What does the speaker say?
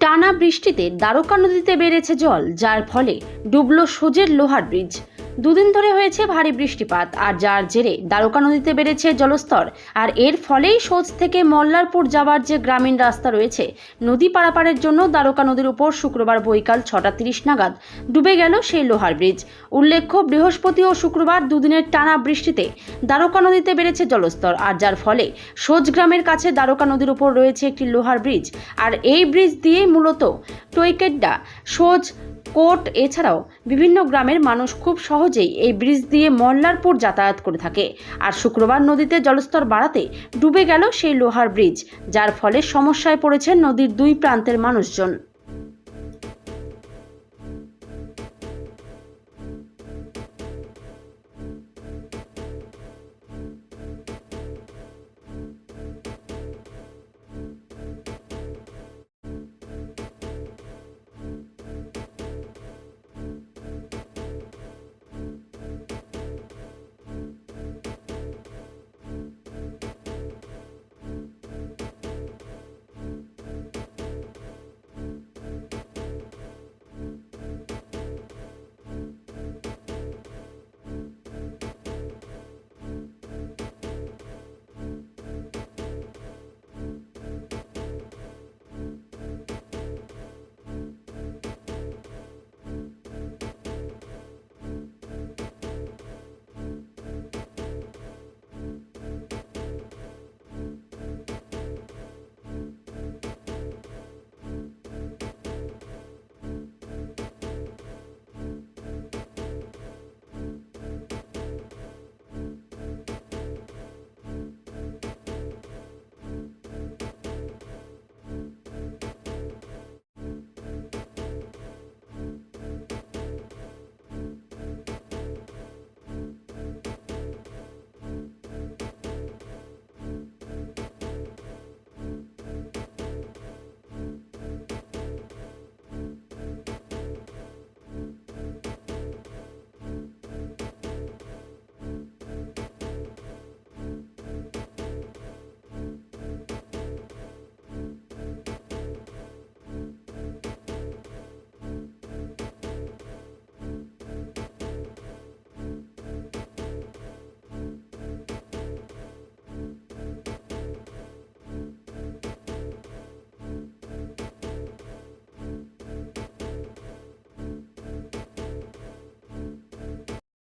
টানা বৃষ্টিতে দ্বারকা নদীতে বেড়েছে জল যার ফলে ডুবল সোজের লোহার ব্রিজ। দুদিন ধরে হয়েছে ভারী বৃষ্টিপাত, আর যার জেরে দ্বারকা নদীতে বেড়েছে জলস্তর। আর এর ফলেই সোজ থেকে মল্লারপুর যাওয়ার যে গ্রামীণ রাস্তা রয়েছে, নদী পারাপারের জন্য দ্বারকা নদীর উপর শুক্রবার বৈকাল ছটা তিরিশ নাগাদ ডুবে গেল সেই লোহার ব্রিজ। উল্লেখ্য, বৃহস্পতি ও শুক্রবার দুদিনের টানা বৃষ্টিতে দ্বারকা নদীতে বেড়েছে জলস্তর, আর যার ফলে সোজ গ্রামের কাছে দ্বারকা নদীর উপর রয়েছে একটি লোহার ব্রিজ। আর এই ব্রিজ দিয়েই মূলত টৈকেড্ডা সোজ কোট এছাড়াও বিভিন্ন গ্রামের মানুষ খুব সহজেই এই ব্রিজ দিয়ে মল্লারপুর যাতায়াত করে থাকে। আর শুক্রবার নদীতে জলস্তর বাড়াতে ডুবে গেল সেই লোহার ব্রিজ, যার ফলে সমস্যায় পড়েছে নদীর দুই প্রান্তের মানুষজন।